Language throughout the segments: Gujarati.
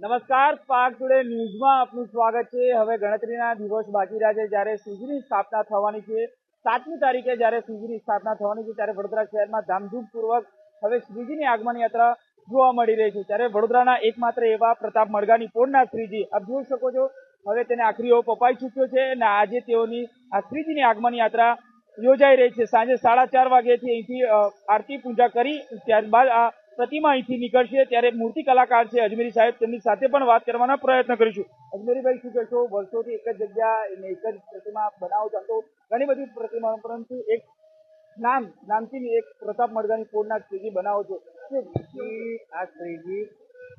નમસ્કાર, સ્પાર્ક ટુડે ન્યૂઝમાં આપનું સ્વાગત છે. હવે ગણતરીના દિવસ બાકી રહ્યા છે જ્યારે શ્રીજીની સ્થાપના થવાની છે. સાતમી તારીખે જ્યારે શ્રીજીની સ્થાપના થવાની છે ત્યારે વડોદરા શહેરમાં ધામધૂમપૂર્વક હવે શ્રીજીની આગમન યાત્રા જોવા મળી રહી છે. ત્યારે વડોદરાના એકમાત્ર એવા પ્રતાપ મડગાની પોળના શ્રીજી. આપ જોઈ શકો છો, હવે તેને આખરી ઓપ અપાઈ ચૂક્યો છે અને આજે તેઓની આ શ્રીજીની આગમન યાત્રા યોજાઈ રહી છે. સાંજે સાડા ચાર વાગ્યાથી અહીંથી આરતી પૂજા કરી, ત્યારબાદ આ પ્રતિમા અહીંથી નીકળશે ત્યારે મૂર્તિ કલાકાર છે અજમેરી સાહેબ. તેમની સાથે પણ વાત કરવાના પ્રયત્ન કરીશું. અજમેરીભાઈ, શું કહેશો? વર્ષોથી એક જ જગ્યા એક જ પ્રતિમા બનાવો છો. ઘણી બધી પ્રતિમા પરંતુ એક નામ, નામથી એક પ્રતાપ મડગાની પોળના સ્ત્રીજી બનાવો છો. આ સ્ત્રીજી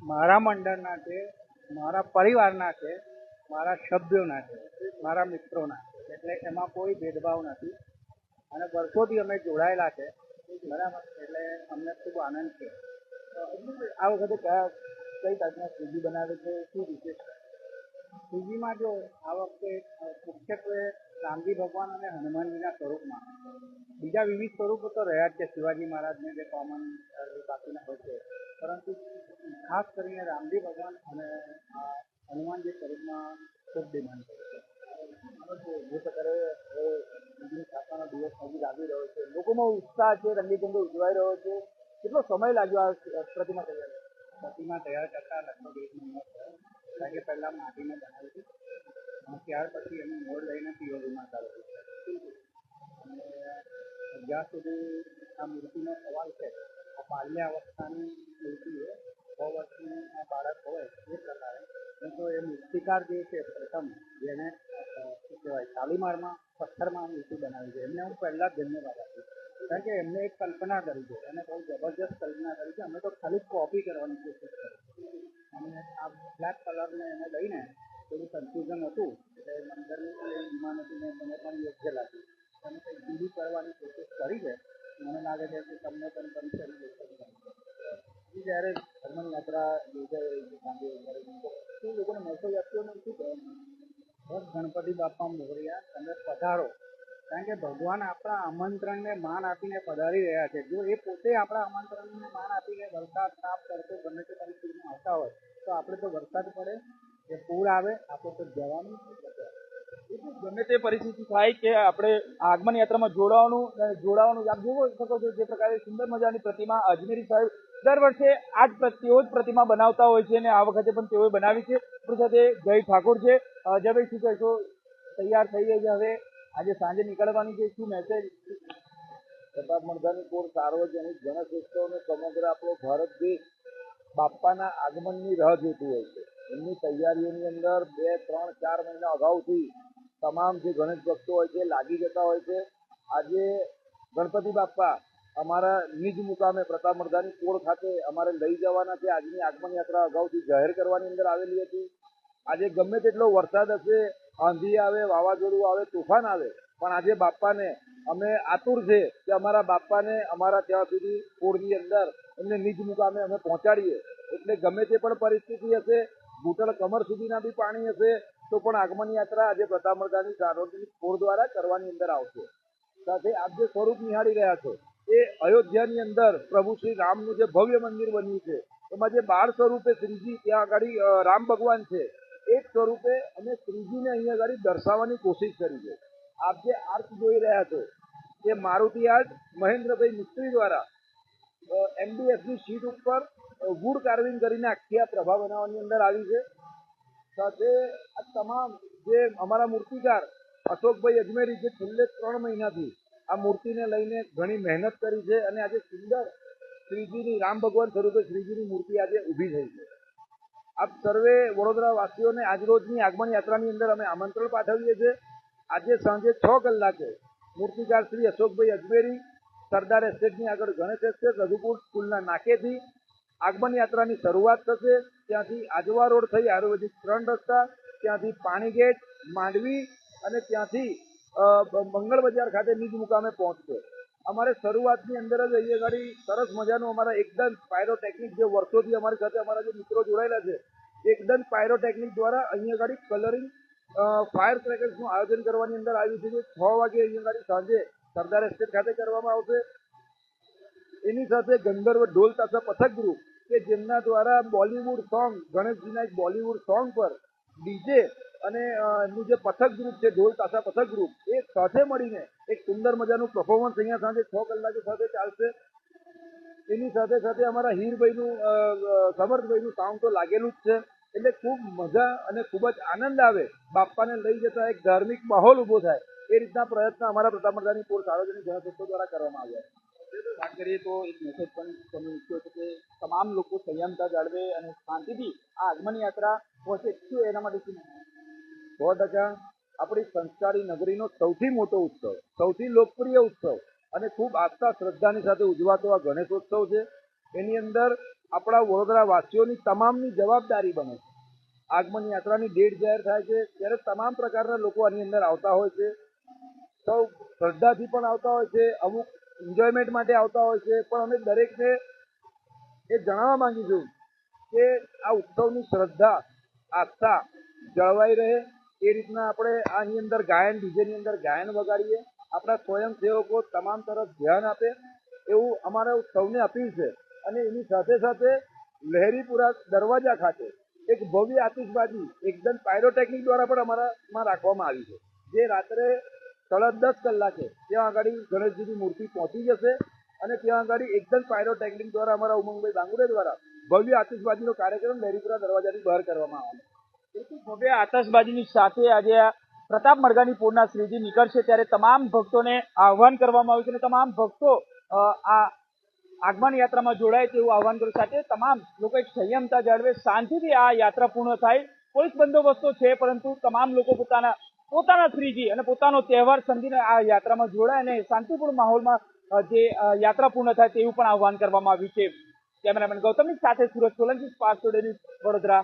મારા મંડળના છે, મારા પરિવારના છે, મારા સભ્યોના છે, મારા મિત્રોના એટલે એમાં કોઈ ભેદભાવ નથી. અને વર્ષોથી અમે જોડાયેલા છે. બરાબર? એટલે અમને ખૂબ આનંદ છે. આ વખતે કયા, કઈ ટાઈપના સુધી બનાવે છે? શું વિશેષ શ્રીજીમાં જો આ વખતે મુખ્યત્વે રામજી ભગવાન અને હનુમાનજીના સ્વરૂપમાં. બીજા વિવિધ સ્વરૂપો તો રહ્યા જ છે, શિવાજી મહારાજને જે કોમન બાકીના હોય છે. પરંતુ ખાસ કરીને રામજી ભગવાન અને હનુમાનજી સ્વરૂપમાં ખૂબ ડિમાન્ડ કરે છે. જે પ્રકારે સ્થાપનાનો દિવસ નજીક આવી રહ્યો છે. લોકોમાં ઉત્સાહ છે રંગીચંગે ઉજવાઈ રહ્યો છે. કેટલો સમય લાગ્યો આ પ્રતિમા તૈયાર પ્રતિમા તૈયાર કરતા લગભગ એક મહિનો કારણ કે પહેલાં માટીને બનાવી હતી. ત્યાર પછી એનું મોડ લઈને પીઓરીમાં ચાલુ અને જ્યાં સુધી આ મૂર્તિનો સવાલ છે, આ બાલ્ય અવસ્થાની મૂર્તિ છે છ વર્ષનું આ બાળક હોય એ પ્રકારે તો એ મૂર્તિકાર જે છે, પ્રથમ જેને શું કહેવાય શાલીમારમાં પથ્થરમાં મૂર્તિ બનાવી છે. એમને હું પહેલાં ધન્યવાદ આપું કારણ કે એમને એક કલ્પના કરી છે, એને બહુ જબરજસ્ત કલ્પના કરી છે, અમે તો ખાલી કોપી કરવાની કોશિશ કરી અને આ બ્લેક કલરને એને લઈને થોડું કન્ફ્યુઝન હતું, એટલે મંદિરની એવી વિમાન હતી ને મને પણ યોગ્ય લાગ્યું અમે કંઈક જુદી કરવાની કોશિશ કરી છે, મને લાગે છે કે તમને પણ ગમશે જ્યારે ધર્મની યાત્રા યોજાઈ રહી છે શું લોકોને મેસેજ આપ્યો ને શું કહેવાનું બસ ગણપતિ બાપા મોરયા તમે પધારો. કારણ કે ભગવાન આપણા આમંત્રણને માન આપીને પધારી રહ્યા છે. જો એ પોતે આપણા આમંત્રણને માન આપીને વરસાદ તાપ કરતો, ગમે તે પરિસ્થિતિમાં આવતા હોય, તો આપણે તો વરસાદ પડે કે પૂર આવે, આપણે તો જવાનું ગમે તે પરિસ્થિતિ થાય કે આપણે આગમન યાત્રામાં જોડાવાનું જોડાવાનું, આપ જોવો શકો છો જે પ્રકારે સુંદર મજાની પ્રતિમા અજમેરી સાહેબ દર વર્ષે આ જ તેઓ જ પ્રતિમા બનાવતા હોય છે અને આ વખતે પણ તેઓએ બનાવી છે. આપણી સાથે જય ઠાકોર છે. અજયભાઈ જયભાઈ શું કહેશો? તૈયાર થઈ ગઈ છે હવે. આજે સાંજે નીકળવાની છે શું મેસેજ પ્રતાપ મણધાની કોર સાર્વજનિક ગણેશોત્સવ અને સમગ્ર આપણો ભારત દેશ બાપાના આગમનની રાહ જોતું હોય છે. એમની તૈયારીઓની અંદર બે, ત્રણ, ચાર મહિના અગાઉથી તમામ જે ગણેશ ભક્તો હોય છે, લાગી જતા હોય છે. આજે ગણપતિ બાપ્પા અમારા નિજ મુકામે પ્રતાપ મર્દાની કોળ ખાતે અમારે લઈ જવાના છે. આજની આગમન યાત્રા અગાઉથી જાહેર કરવાની અંદર આવેલી હતી. આજે ગમે તેટલો વરસાદ હશે આંધી આવે, વાવાઝોડું આવે, તોફાન આવે. પણ આજે બાપાને અમે આતુર છે કે અમારા બાપાને અમારા ત્યાં સુધી કોળની અંદર એમને નિજ મુકામે અમે પહોંચાડીએ. એટલે ગમે તે પણ પરિસ્થિતિ હશે, ઘૂંટણ કમર સુધીના બી પાણી હશે, તો પણ આગમન યાત્રા આજે પ્રતાપમર્દાની સાર્વજનિક કોળ દ્વારા કરવાની અંદર આવશે. સાથે આપ જે સ્વરૂપ નિહાળી રહ્યા છો, એ અયોધ્યાની અંદર પ્રભુ શ્રી રામનું જે ભવ્ય મંદિર બન્યું છે, એમાં જે બાળ સ્વરૂપે શ્રીજી ત્યાં આગળ રામ ભગવાન છે એ જ સ્વરૂપે અમે શ્રીજીને અહીંયા આગળ દર્શાવવાની કોશિશ કરી છે. આપ જે આર્ટ જોઈ રહ્યા છો, એ મારુતિ આર્ટ મહેન્દ્રભાઈ મિસ્ત્રી દ્વારા એમડીએફની શીટ ઉપર વુડ કાર્વિંગ કરીને આખી આ પ્રભા બનાવવાની અંદર આવી છે. સાથે આ તમામ જે અમારા મૂર્તિકાર, અશોકભાઈ અજમેરી, જે છેલ્લે ત્રણ મહિનાથી આ મૂર્તિને લઈને ઘણી મહેનત કરી છે અને આજે સુંદર શ્રીજીની, રામ ભગવાન સ્વરૂપે શ્રીજીની મૂર્તિ આજે ઊભી થઈ છે. આપ સર્વે વડોદરા વાસીઓને આજરોજની આગમન યાત્રાની અંદર અમે આમંત્રણ પાઠવીએ છીએ. આજે સાંજે છ કલાકે મૂર્તિકાર શ્રી અશોકભાઈ અજમેરી, સરદાર એસ્ટેટની આગળ ગણેશ એસ્ટેટ રઘુપુર સ્કૂલના નાકેથી આગમન યાત્રાની શરૂઆત થશે. ત્યાંથી આજવા રોડ થઈ આયુર્વેદિક ત્રણ રસ્તા, ત્યાંથી પાણી ગેટ, માંડવી અને ત્યાંથી મંગળ બજાર ખાતે નિજ મુકામે પહોંચશે. અમારે શરૂઆતની અંદર જ અહીંયા ગાડી સરસ મજાનું અમારા એકદમ પાયરોટેકનિક જે વર્ષોથી અમારી સાથે અમારા જે મિત્રો જોડાયેલા છે, એકદમ પાયરોટેકનિક દ્વારા અહીંયા ગાડી કલરિંગ ફાયર ક્રેકર્સનું આયોજન કરવાની અંદર આવ્યું છે જે છ વાગે અહીંયા ગાડી સાંજે સરદાર એસ્ટેટ ખાતે કરવામાં આવશે. એની સાથે ગંધર્વ ઢોલ તાસા પથક ગ્રુપ કે જેમના દ્વારા બોલિવૂડ સોંગ ગણેશજીના એક બોલિવૂડ સોંગ પર ડીજે અને એમનું જે પથક ગ્રુપ છે, ઢોલ તાસા પથક ગ્રુપ એ સાથે મળીને એક સુંદર મજાનું પરફોર્મન્સ અહીંયા સાંજે છ કલાકે સાથે ચાલશે. એની સાથે સાથે અમારા હીરભાઈનું સમર્થભાઈનું સાઉન્ડ તો લાગેલું જ છે. એટલે ખૂબ મજા અને ખૂબ જ આનંદ આવે બાપ્પાને લઈ જતા એક ધાર્મિક માહોલ ઊભો થાય. એ રીતના પ્રયત્ન અમારા પ્રતાપમર્દાની પૂર સાર્વજનિક જનસંસ્થા દ્વારા કરવામાં આવ્યા વાત કરીએ તો એક મેસેજ પણ તમે મૂક્યો છે કે તમામ લોકો સંયમતા જાળવે અને શાંતિથી આ આગમન યાત્રા પહોંચે. શું એના માટે શું? સો ટકા આપણી સંસ્કારી નગરીનો સૌથી મોટો ઉત્સવ, સૌથી લોકપ્રિય ઉત્સવ અને ખૂબ આસ્થા શ્રદ્ધાની સાથે ઉજવાતો આ ગણેશોત્સવ છે. એની અંદર આપણા વડોદરા વાસીઓની તમામની જવાબદારી બને છે. આગમન યાત્રાની ડેટ જાહેર થાય છે, ત્યારે તમામ પ્રકારના લોકો આની અંદર આવતા હોય છે. સૌ શ્રદ્ધાથી પણ આવતા હોય છે, અમુક એન્જોયમેન્ટ માટે આવતા હોય છે, પણ અમે દરેકને એ જણાવવા માંગીશું કે આ ઉત્સવની શ્રદ્ધા, આસ્થા જળવાઈ રહે એ રીતના આપણે આની અંદર ગાયન, ડીજેની અંદર ગાયન વગાડીએ. આપણા સ્વયંસેવકો તમામ તરફ ધ્યાન આપે. એવું અમારા સૌને અપીલ છે. અને એની સાથે સાથે લહેરીપુરા દરવાજા ખાતે એક ભવ્ય આતિશબાજી એકદમ પાયરોટેકનિક દ્વારા પણ અમારામાં રાખવામાં આવી છે. જે રાત્રે સાડા દસ કલાકે ત્યાં આગળ ગણેશજીની મૂર્તિ પહોંચી જશે અને ત્યાં આગળ એકદમ પાયરોટેકનિક દ્વારા અમારા ઉમંગભાઈ બાંગુરે દ્વારા ભવ્ય આતિશબાજીનો કાર્યક્રમ લહેરીપુરા દરવાજાની બહાર કરવામાં આવે ભવ્ય આતશબાજીની સાથે આજે પ્રતાપ મરઘાની પૂરના શ્રીજી નીકળશે ત્યારે તમામ ભક્તોને આહવાન કરવામાં આવ્યું છે અને તમામ ભક્તો આ આગમન યાત્રામાં જોડાય તેવું આહવાન કર્યું સાથે તમામ લોકો એક સંયમતા જાળવે, શાંતિથી આ યાત્રા પૂર્ણ થાય. પોલીસ બંદોબસ્તો છે, પરંતુ તમામ લોકો પોતાના પોતાના શ્રીજી અને પોતાનો તહેવાર સમજીને આ યાત્રામાં જોડાય અને શાંતિપૂર્ણ માહોલમાં જે યાત્રા પૂર્ણ થાય તેવું પણ આહવાન કરવામાં આવ્યું છે. કેમેરામેન ગૌતમની સાથે સુરત સોલંકી, સ્પાર્ક ટુડે વડોદરા.